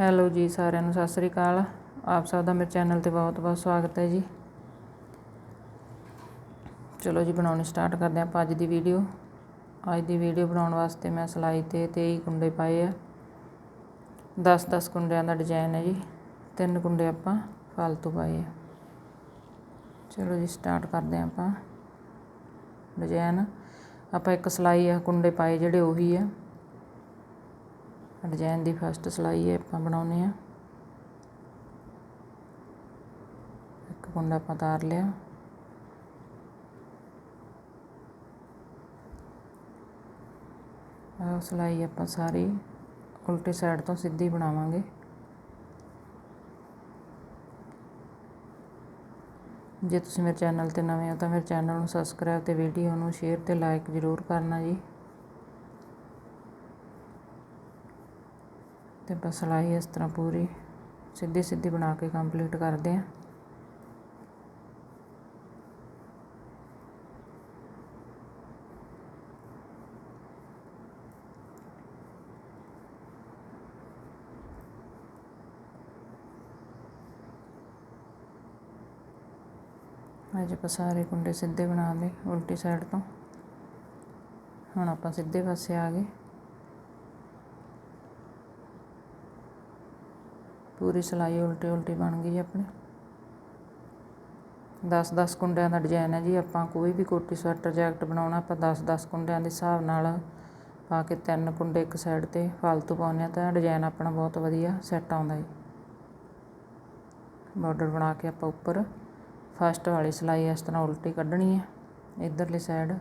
Hello ਜੀ ਸਾਰਿਆਂ ਨੂੰ, ਸਤਿ ਸ੍ਰੀ ਅਕਾਲ। ਆਪ ਸਭ ਦਾ ਮੇਰੇ ਚੈਨਲ ਤੇ ਬਹੁਤ ਬਹੁਤ ਸਵਾਗਤ ਹੈ ਜੀ। ਚਲੋ ਜੀ, ਬਣਾਉਣੀ ਸਟਾਰਟ ਕਰਦੇ ਆਪਾਂ ਅੱਜ ਦੀ ਵੀਡੀਓ। ਅੱਜ ਦੀ ਵੀਡੀਓ ਬਣਾਉਣ ਵਾਸਤੇ ਮੈਂ ਸਿਲਾਈ ਤੇ 23 ਕੁੰਡੇ ਪਾਏ ਆ। 10-10 ਕੁੰਡਿਆਂ ਦਾ ਡਿਜ਼ਾਈਨ ਹੈ ਜੀ। ਤਿੰਨ ਕੁੰਡੇ ਆਪਾਂ ਫालतू ਪਾਏ ਆ। ਚਲੋ ਜੀ, ਸਟਾਰਟ ਕਰਦੇ ਆਪਾਂ ਡਿਜ਼ਾਈਨ। ਆਪਾਂ ਇੱਕ ਸਿਲਾਈ ਆ, ਕੁੰਡੇ ਪਾਏ ਜਿਹੜੇ ਉਹੀ ਆ। ਡਿਜ਼ਾਇਨ ਦੀ ਫਸਟ ਸਿਲਾਈ ਆਪਾਂ ਬਣਾਉਂਦੇ ਹਾਂ। ਇੱਕ ਕੁੰਡਾ ਆਪਾਂ ਤਾਰ ਲਿਆ। ਆਹ ਸਿਲਾਈ ਆਪਾਂ ਸਾਰੀ ਉਲਟੀ ਸਾਈਡ ਤੋਂ ਸਿੱਧੀ ਬਣਾਵਾਂਗੇ। ਜੇ ਤੁਸੀਂ ਮੇਰੇ ਚੈਨਲ ਤੇ ਨਵੇਂ ਹੋ ਤਾਂ ਮੇਰੇ ਚੈਨਲ ਨੂੰ ਸਬਸਕ੍ਰਾਈਬ ਤੇ ਵੀਡੀਓ ਨੂੰ ਸ਼ੇਅਰ ਤੇ ਲਾਈਕ ਜ਼ਰੂਰ ਕਰਨਾ ਜੀ। ਅਤੇ ਆਪਾਂ ਸਿਲਾਈ ਇਸ ਤਰ੍ਹਾਂ ਪੂਰੀ ਸਿੱਧੀ ਸਿੱਧੀ ਬਣਾ ਕੇ ਕੰਪਲੀਟ ਕਰਦੇ ਹਾਂ। ਅੱਜ ਆਪਾਂ ਸਾਰੇ ਕੁੰਡੇ ਸਿੱਧੇ ਬਣਾ ਲਏ ਉਲਟੀ ਸਾਈਡ ਤੋਂ। ਹੁਣ ਆਪਾਂ ਸਿੱਧੇ ਪਾਸੇ ਆ ਗਏ। ਪੂਰੀ ਸਿਲਾਈ ਉਲਟੀ ਉਲਟੀ ਬਣ ਗਈ ਆਪਣੇ। 10-10 ਕੁੰਡਿਆਂ ਦਾ ਡਿਜ਼ਾਈਨ ਹੈ ਜੀ, ਆਪਾਂ ਕੋਈ ਵੀ ਕੋਟੀ ਸਵੈਟਰ, ਜੈਕਟ ਬਣਾਉਣਾ, ਆਪਾਂ 10-10 ਕੁੰਡਿਆਂ ਦੇ ਹਿਸਾਬ ਨਾਲ ਪਾ ਕੇ ਤਿੰਨ ਕੁੰਡੇ ਇੱਕ ਸਾਈਡ ਤੇ ਫਾਲਤੂ ਪਾਉਂਦੇ ਆ ਤਾਂ ਡਿਜ਼ਾਈਨ ਆਪਣਾ ਬਹੁਤ ਵਧੀਆ ਸੈੱਟ ਆਉਂਦਾ ਹੈ ਬਾਰਡਰ ਬਣਾ ਕੇ ਆਪਾਂ ਉੱਪਰ ਫਸਟ ਵਾਲੀ ਸਿਲਾਈ ਇਸ ਤਰ੍ਹਾਂ ਉਲਟੀ ਕੱਢਣੀ ਹੈ, ਇਧਰਲੀ ਸਾਈਡ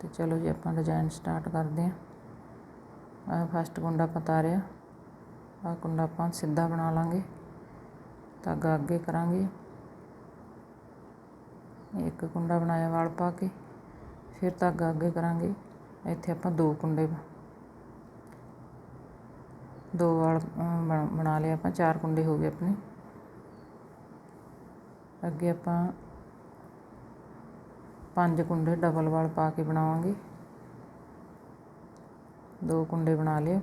ਤੇ ਚਲੋ ਜੀ ਆਪਾਂ ਡਿਜ਼ਾਈਨ ਸਟਾਰਟ ਕਰਦੇ ਹਾਂ। ਆ ਫਸਟ ਕੁੰਡਾ ਪਤਾ ਪਤਾਰਿਆ ਆਹ ਕੁੰਡਾ ਆਪਾਂ ਸਿੱਧਾ ਬਣਾ ਲਾਂਗੇ। ਧਾਗਾ ਅੱਗੇ ਕਰਾਂਗੇ। ਇੱਕ ਕੁੰਡਾ ਬਣਾਇਆ ਵਾਲ ਪਾ ਕੇ, ਫਿਰ ਧਾਗਾ ਅੱਗੇ ਕਰਾਂਗੇ। ਇੱਥੇ ਆਪਾਂ ਦੋ ਕੁੰਡੇ ਦੋ ਵਾਲ ਬਣਾ ਲਏ ਆਪਾਂ, ਚਾਰ ਕੁੰਡੇ ਹੋ ਗਏ ਆਪਣੇ। ਅੱਗੇ ਆਪਾਂ ਪੰਜ ਕੁੰਡੇ ਡਬਲ ਵਾਲ ਪਾ ਕੇ ਬਣਾਵਾਂਗੇ। ਦੋ ਕੁੰਡੇ ਬਣਾ ਲਏ।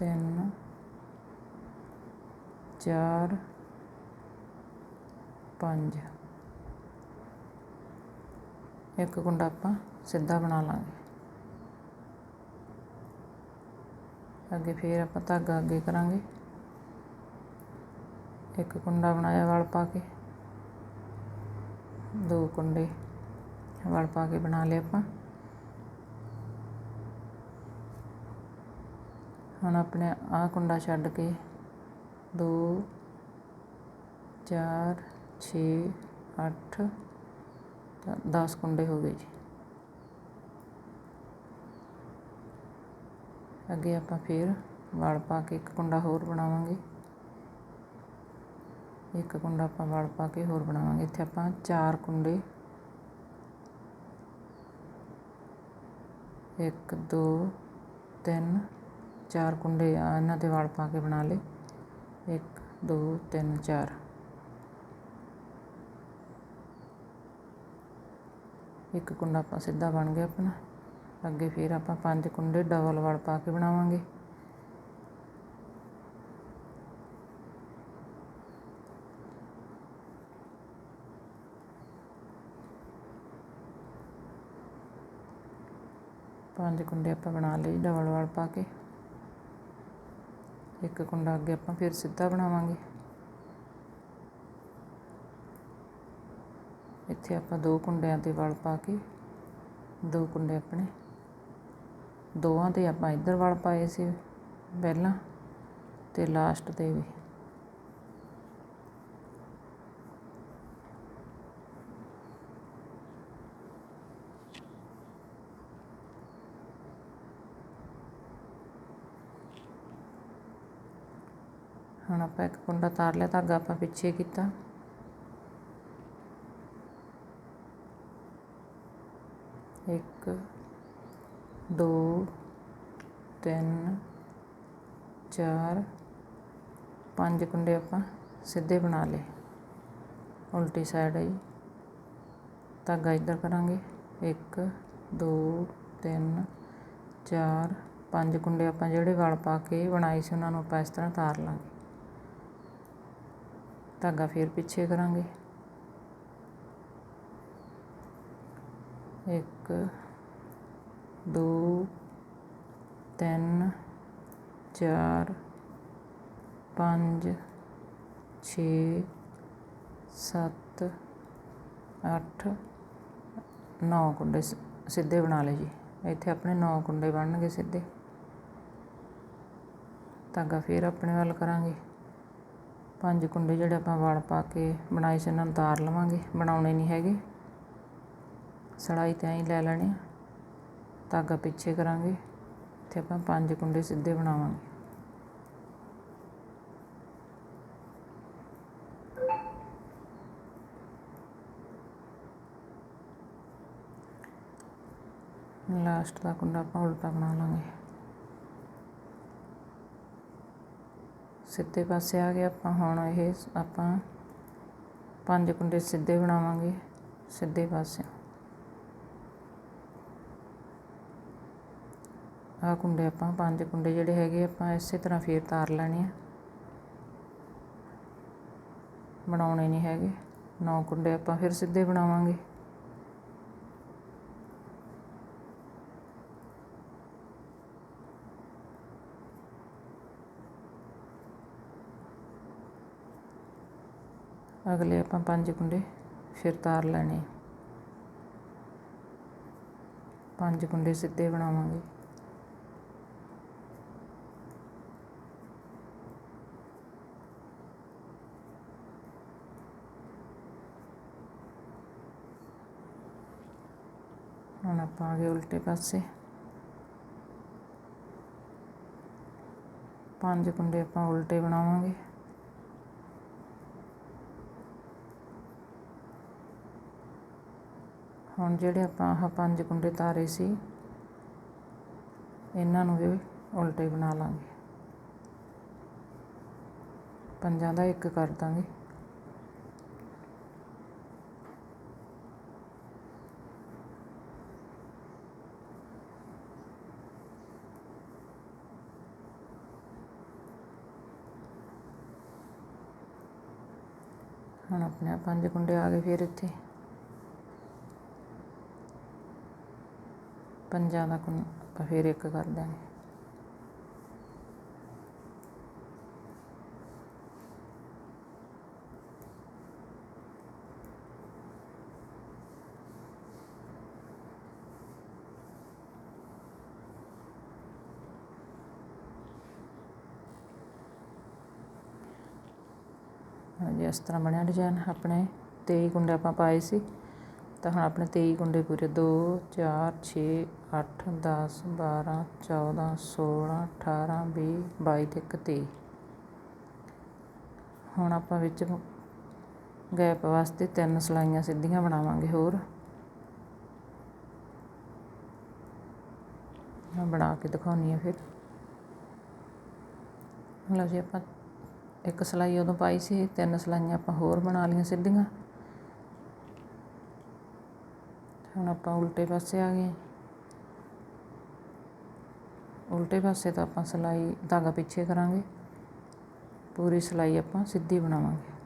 ਤਿੰਨ, ਚਾਰ, ਪੰਜ। ਇੱਕ ਕੁੰਡਾ ਆਪਾਂ ਸਿੱਧਾ ਬਣਾ ਲਾਂਗੇ। ਅੱਗੇ ਫੇਰ ਆਪਾਂ ਧਾਗਾ ਅੱਗੇ ਕਰਾਂਗੇ। ਇੱਕ ਕੁੰਡਾ ਬਣਾਇਆ ਵਲ ਪਾ ਕੇ। ਦੋ ਕੁੰਡੇ ਵਲ ਪਾ ਕੇ ਬਣਾ ਲਏ ਆਪਾਂ। ਹੁਣ ਆਪਣੇ ਆਹ ਕੁੰਡਾ ਛੱਡ ਕੇ 2 4 6 8 10 ਕੁੰਡੇ ਹੋ ਗਏ ਜੀ। ਅੱਗੇ ਆਪਾਂ ਫਿਰ ਵਲ ਪਾ ਕੇ ਇੱਕ ਕੁੰਡਾ ਹੋਰ ਬਣਾਵਾਂਗੇ। ਇੱਕ ਕੁੰਡਾ ਆਪਾਂ ਵਲ ਪਾ ਕੇ ਹੋਰ ਬਣਾਵਾਂਗੇ। ਇੱਥੇ ਆਪਾਂ ਚਾਰ ਕੁੰਡੇ। ਇੱਕ, ਦੋ, ਤਿੰਨ ਚਾਰ ਕੁੰਡੇ ਆ, ਇਹਨਾਂ ਤੇ ਵਲ ਪਾ ਕੇ ਬਣਾ ਲਏ। ਇੱਕ, ਦੋ, ਤਿੰਨ, ਚਾਰ। ਇੱਕ ਕੁੰਡਾ ਆਪਾਂ ਸਿੱਧਾ ਬਣ ਗਿਆ ਆਪਣਾ। ਅੱਗੇ ਫਿਰ ਆਪਾਂ ਪੰਜ ਕੁੰਡੇ ਡਬਲ ਵਲ ਪਾ ਕੇ ਬਣਾਵਾਂਗੇ। ਪੰਜ ਕੁੰਡੇ ਆਪਾਂ ਬਣਾ ਲਏ ਡਬਲ ਵਾਲ ਪਾ ਕੇ। ਇੱਕ ਕੁੰਡਾ ਅੱਗੇ ਆਪਾਂ ਫਿਰ ਸਿੱਧਾ ਬਣਾਵਾਂਗੇ। ਇੱਥੇ ਆਪਾਂ ਦੋ ਕੁੰਡਿਆਂ ਤੇ ਵਲ ਪਾ ਕੇ, ਦੋ ਕੁੰਡੇ ਆਪਣੇ, ਦੋਵਾਂ ਤੇ ਆਪਾਂ ਇੱਧਰ ਵਲ ਪਾਏ ਸੀ ਪਹਿਲਾਂ ਤੇ ਲਾਸਟ ਤੇ ਵੀ। ਹੁਣ ਆਪਾਂ ਇੱਕ ਕੁੰਡਾ ਤਾਰ ਲਿਆ, ਧਾਗਾ ਆਪਾਂ ਪਿੱਛੇ ਕੀਤਾ। ਇੱਕ, ਦੋ, ਤਿੰਨ, ਚਾਰ, ਪੰਜ ਕੁੰਡੇ ਆਪਾਂ ਸਿੱਧੇ ਬਣਾ ਲਏ। ਉਲਟੀ ਸਾਈਡ ਹੈ ਧਾਗਾ ਇੱਧਰ ਕਰਾਂਗੇ। ਇੱਕ 2 3 4 ਪੰਜ ਕੁੰਡੇ ਆਪਾਂ ਜਿਹੜੇ ਵਲ ਪਾ ਕੇ ਬਣਾਏ ਸੀ, ਉਹਨਾਂ ਨੂੰ ਆਪਾਂ ਇਸ ਤਰ੍ਹਾਂ ਤਾਰ ਲਾਂਗੇ। ਧਾਗਾ ਫੇਰ ਪਿੱਛੇ ਕਰਾਂਗੇ। ਇੱਕ, ਦੋ, ਤਿੰਨ, ਚਾਰ, ਪੰਜ, ਛੇ, ਸੱਤ, ਅੱਠ, ਨੌ ਕੁੰਡੇ ਸ- ਸਿੱਧੇ ਬਣਾ ਲਏ ਜੀ। ਇੱਥੇ ਆਪਣੇ ਨੌ ਕੁੰਡੇ ਬਣਨਗੇ ਸਿੱਧੇ। ਧਾਗਾ ਫੇਰ ਆਪਣੇ ਵੱਲ ਕਰਾਂਗੇ। ਪੰਜ ਕੁੰਡੇ ਜਿਹੜੇ ਆਪਾਂ ਵਲ ਪਾ ਕੇ ਬਣਾਏ ਸੀ ਇਹਨਾਂ ਨੂੰ ਤਾਰ ਲਵਾਂਗੇ, ਬਣਾਉਣੇ ਨਹੀਂ ਹੈਗੇ। ਸੜਾਈ ਤੇ ਐਂ ਲੈ ਲੈਣੇ ਆ। ਧਾਗਾ ਪਿੱਛੇ ਕਰਾਂਗੇ ਤੇ ਆਪਾਂ ਪੰਜ ਕੁੰਡੇ ਸਿੱਧੇ ਬਣਾਵਾਂਗੇ। ਲਾਸਟ ਦਾ ਕੁੰਡਾ ਆਪਾਂ ਉਲਟਾ ਬਣਾ ਲਾਂਗੇ। ਸਿੱਧੇ ਪਾਸੇ ਆ ਗਿਆ ਆਪਾਂ ਹੁਣ ਇਹ ਆਪਾਂ ਪੰਜ ਕੁੰਡੇ ਸਿੱਧੇ ਬਣਾਵਾਂਗੇ, ਸਿੱਧੇ ਪਾਸੇ ਆਹ ਕੁੰਡੇ ਆਪਾਂ, ਪੰਜ ਕੁੰਡੇ ਜਿਹੜੇ ਹੈਗੇ, ਆਪਾਂ ਇਸੇ ਤਰ੍ਹਾਂ ਫੇਰ ਤਾਰ ਲੈਣੇ ਆ। ਬਣਾਉਣੇ ਨਹੀਂ ਹੈਗੇ, ਨੌ ਕੁੰਡੇ ਆਪਾਂ ਫਿਰ ਸਿੱਧੇ ਬਣਾਵਾਂਗੇ। ਅਗਲੇ ਆਪਾਂ ਪੰਜ ਕੁੰਡੇ ਫਿਰ ਤਾਰ ਲੈਣੇ ਪੰਜ ਕੁੰਡੇ ਸਿੱਧੇ ਬਣਾਵਾਂਗੇ। ਹੁਣ ਆਪਾਂ ਆ ਗਏ ਉਲਟੇ ਪਾਸੇ। ਪੰਜ ਕੁੰਡੇ ਆਪਾਂ ਉਲਟੇ ਬਣਾਵਾਂਗੇ। ਹੁਣ ਜਿਹੜੇ ਆਪਾਂ, ਆਹ ਪੰਜ ਕੁੰਡੇ ਤਾਰੇ ਸੀ, ਇਹਨਾਂ ਨੂੰ ਵੀ ਉਲਟੇ ਬਣਾ ਲਾਂਗੇ। ਪੰਜਾਂ ਦਾ ਇੱਕ ਕਰ ਦਾਂਗੇ। ਹੁਣ ਆਪਣੇ ਪੰਜ ਕੁੰਡੇ ਆ ਗਏ ਫਿਰ ਇੱਥੇ। ਪੰਜਾਂ ਦਾ ਕੁੰ ਆਪਾਂ ਫਿਰ ਇੱਕ ਕਰ ਦਾਂਗੇ ਹਾਂਜੀ, ਇਸ ਤਰ੍ਹਾਂ ਬਣਿਆ ਡਿਜ਼ਾਈਨ ਆਪਣੇ। 23 ਕੁੰਡੇ ਆਪਾਂ ਪਾਏ ਸੀ। ਤਾਂ ਹੁਣ ਆਪਣੇ ਤੇਈ ਕੁੰਡੇ ਪੂਰੇ 2 4 6 8 10 12 14 16 18 20 22 ਤੇ ਇੱਕ 23 ਹੁਣ ਆਪਾਂ ਵਿੱਚ ਗੈਪ ਵਾਸਤੇ ਤਿੰਨ ਸਲਾਈਆਂ ਸਿੱਧੀਆਂ ਬਣਾਵਾਂਗੇ ਹੋਰ। ਮੈਂ ਬਣਾ ਕੇ ਦਿਖਾਉਣੀ ਆ ਫਿਰ। ਲਓ ਜੀ ਆਪਾਂ ਇੱਕ ਸਲਾਈ ਉਦੋਂ ਪਾਈ ਸੀ, ਤਿੰਨ ਸਲਾਈਆਂ ਆਪਾਂ ਹੋਰ ਬਣਾ ਲਈਆਂ ਸਿੱਧੀਆਂ। ਹੁਣ ਆਪਾਂ ਉਲਟੇ ਪਾਸੇ ਆ ਗਏ ਉਲਟੇ ਪਾਸੇ ਤਾਂ ਆਪਾਂ ਸਿਲਾਈ, ਧਾਗਾ ਪਿੱਛੇ ਕਰਾਂਗੇ। ਪੂਰੀ ਸਿਲਾਈ ਆਪਾਂ ਸਿੱਧੀ ਬਣਾਵਾਂਗੇ।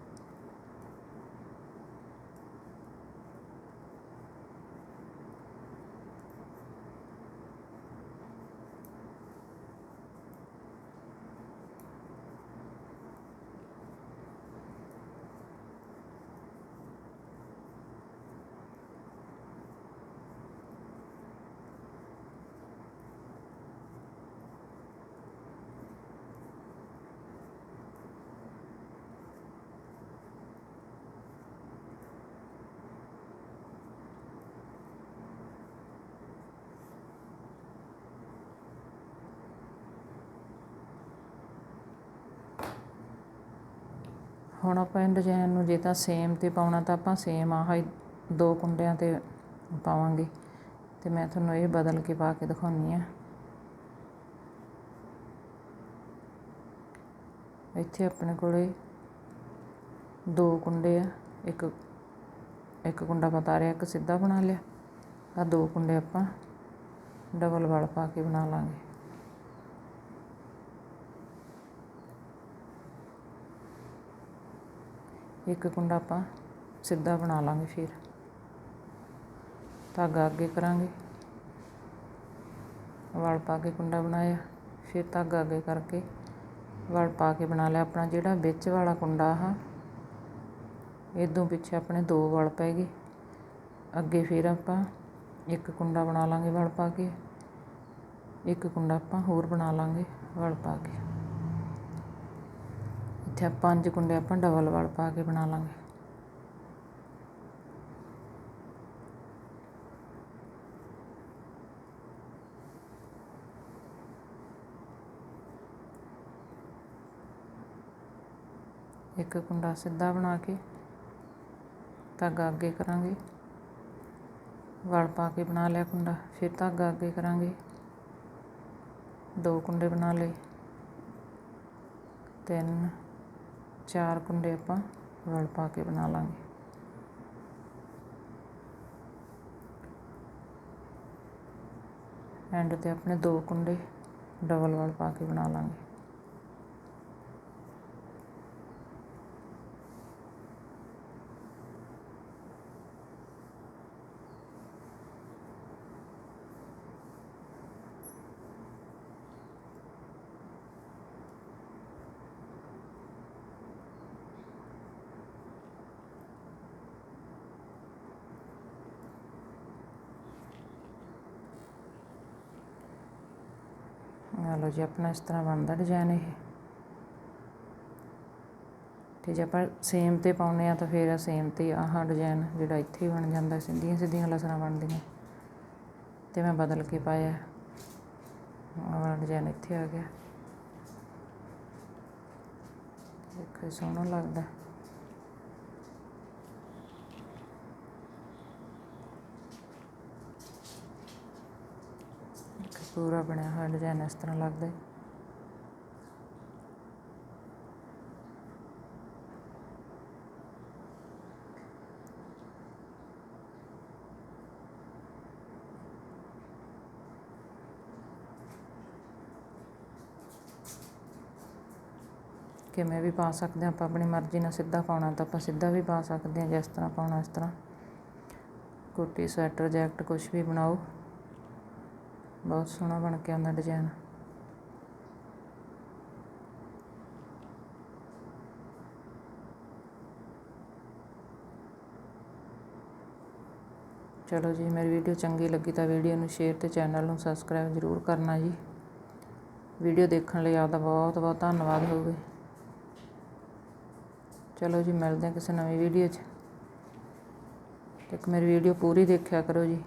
ਹੁਣ ਆਪਾਂ ਇਹ ਡਿਜ਼ਾਇਨ ਨੂੰ ਜੇ ਤਾਂ ਸੇਮ ਤੇ ਪਾਉਣਾ ਤਾਂ ਆਪਾਂ ਸੇਮ ਆਹ ਹੀ ਦੋ ਕੁੰਡਿਆਂ ਤੇ ਪਾਵਾਂਗੇ। ਤੇ ਮੈਂ ਤੁਹਾਨੂੰ ਇਹ ਬਦਲ ਕੇ ਪਾ ਕੇ ਦਿਖਾਉਣੀ ਆ। ਇੱਥੇ ਆਪਣੇ ਕੋਲੇ ਦੋ ਕੁੰਡੇ ਆ, ਇੱਕ ਇੱਕ ਕੁੰਡਾ ਪਤਾ ਰਿਹਾ ਇੱਕ ਸਿੱਧਾ ਬਣਾ ਲਿਆ। ਆ ਦੋ ਕੁੰਡੇ ਆਪਾਂ ਡਬਲ ਵਲ ਪਾ ਕੇ ਬਣਾ ਲਾਂਗੇ। ਇੱਕ ਕੁੰਡਾ ਆਪਾਂ ਸਿੱਧਾ ਬਣਾ ਲਾਂਗੇ ਫਿਰ। ਧਾਗਾ ਅੱਗੇ ਕਰਾਂਗੇ। ਵਲ ਪਾ ਕੇ ਕੁੰਡਾ ਬਣਾਇਆ। ਫਿਰ ਧਾਗਾ ਅੱਗੇ ਕਰਕੇ ਵਲ ਪਾ ਕੇ ਬਣਾ ਲਿਆ। ਆਪਣਾ ਜਿਹੜਾ ਵਿੱਚ ਵਾਲਾ ਕੁੰਡਾ ਆ ਇਦੋਂ ਪਿੱਛੇ ਆਪਣੇ ਦੋ ਵਲ ਪੈ ਗਏ। ਅੱਗੇ ਫਿਰ ਆਪਾਂ ਇੱਕ ਕੁੰਡਾ ਬਣਾ ਲਾਂਗੇ ਵਲ ਪਾ ਕੇ। ਇੱਕ ਕੁੰਡਾ ਆਪਾਂ ਹੋਰ ਬਣਾ ਲਾਂਗੇ ਵਲ ਪਾ ਕੇ। ਇੱਥੇ ਪੰਜ ਕੁੰਡੇ ਆਪਾਂ ਡਬਲ ਵਲ ਪਾ ਕੇ ਬਣਾ ਲਾਂਗੇ। ਇੱਕ ਕੁੰਡਾ ਸਿੱਧਾ ਬਣਾ ਕੇ ਧਾਗਾ ਅੱਗੇ ਕਰਾਂਗੇ। ਵਲ ਪਾ ਕੇ ਬਣਾ ਲਿਆ ਕੁੰਡਾ, ਫਿਰ ਧਾਗਾ ਅੱਗੇ ਕਰਾਂਗੇ। ਦੋ ਕੁੰਡੇ ਬਣਾ ਲਏ। ਤਿੰਨ ਚਾਰ ਕੁੰਡੇ ਆਪਾਂ ਵਲ ਪਾ ਕੇ ਬਣਾ ਲਾਂਗੇ ਐਂਡ ਤੇ ਆਪਣੇ ਦੋ ਕੁੰਡੇ ਡਬਲ ਵਲ ਪਾ ਕੇ ਬਣਾ ਲਾਂਗੇ ਆ ਲਓ ਜੀ, ਆਪਣਾ ਇਸ ਤਰ੍ਹਾਂ ਬਣਦਾ ਡਿਜ਼ਾਈਨ ਇਹ। ਤੇ ਜੇ ਆਪਾਂ ਸੇਮ ਤੇ ਪਾਉਨੇ ਆ ਤਾਂ ਫਿਰ ਸੇਮ ਤੇ ਆਹ ਡਿਜ਼ਾਈਨ ਜਿਹੜਾ ਇੱਥੇ ਹੀ ਬਣ ਜਾਂਦਾ, ਸਿੱਧੀਆਂ ਸਿੱਧੀਆਂ ਲਸਣਾ ਬਣਦੀਆਂ। ਤੇ ਮੈਂ ਬਦਲ ਕੇ ਪਾਇਆ। ਆਹ ਵਾਲਾ ਡਿਜ਼ਾਈਨ ਇੱਥੇ ਆ ਗਿਆ। ਦੇਖੋ ਸੋਹਣਾ ਲੱਗਦਾ ਦੇਖੋ ਪੂਰਾ ਬਣਿਆ ਹੋਇਆ ਡਿਜ਼ਾਇਨ ਇਸ ਤਰ੍ਹਾਂ ਲੱਗਦਾ ਕਿਵੇਂ ਵੀ ਪਾ ਸਕਦੇ ਹਾਂ, ਆਪਾਂ ਆਪਣੀ ਮਰਜ਼ੀ ਨਾਲ ਸਿੱਧਾ ਪਾਉਣਾ ਤਾਂ ਆਪਾਂ ਸਿੱਧਾ ਵੀ ਪਾ ਸਕਦੇ ਹਾਂ, ਜਿਸ ਤਰ੍ਹਾਂ ਪਾਉਣਾ ਇਸ ਤਰ੍ਹਾਂ। ਕੋਟੀ, ਸਵੈਟਰ, ਜੈਕਟ ਕੁਝ ਵੀ ਬਣਾਓ। ਬਹੁਤ ਸੋਹਣਾ ਬਣ ਕੇ ਆਉਂਦਾ ਡਿਜ਼ਾਈਨ ਚਲੋ ਜੀ, ਮੇਰੀ ਵੀਡੀਓ ਚੰਗੀ ਲੱਗੀ ਤਾਂ ਵੀਡੀਓ ਨੂੰ ਸ਼ੇਅਰ ਤੇ ਚੈਨਲ ਨੂੰ ਸਬਸਕ੍ਰਾਈਬ ਜ਼ਰੂਰ ਕਰਨਾ ਜੀ। ਵੀਡੀਓ ਦੇਖਣ ਲਈ ਆਪਦਾ ਬਹੁਤ ਬਹੁਤ ਧੰਨਵਾਦ ਹੋਵੇ। ਚਲੋ ਜੀ, ਮਿਲਦੇ ਹਾਂ ਕਿਸੇ ਨਵੀਂ ਵੀਡੀਓ 'ਚ। ਇੱਕ ਮੇਰੀ ਵੀਡੀਓ ਪੂਰੀ ਦੇਖਿਆ ਕਰੋ ਜੀ।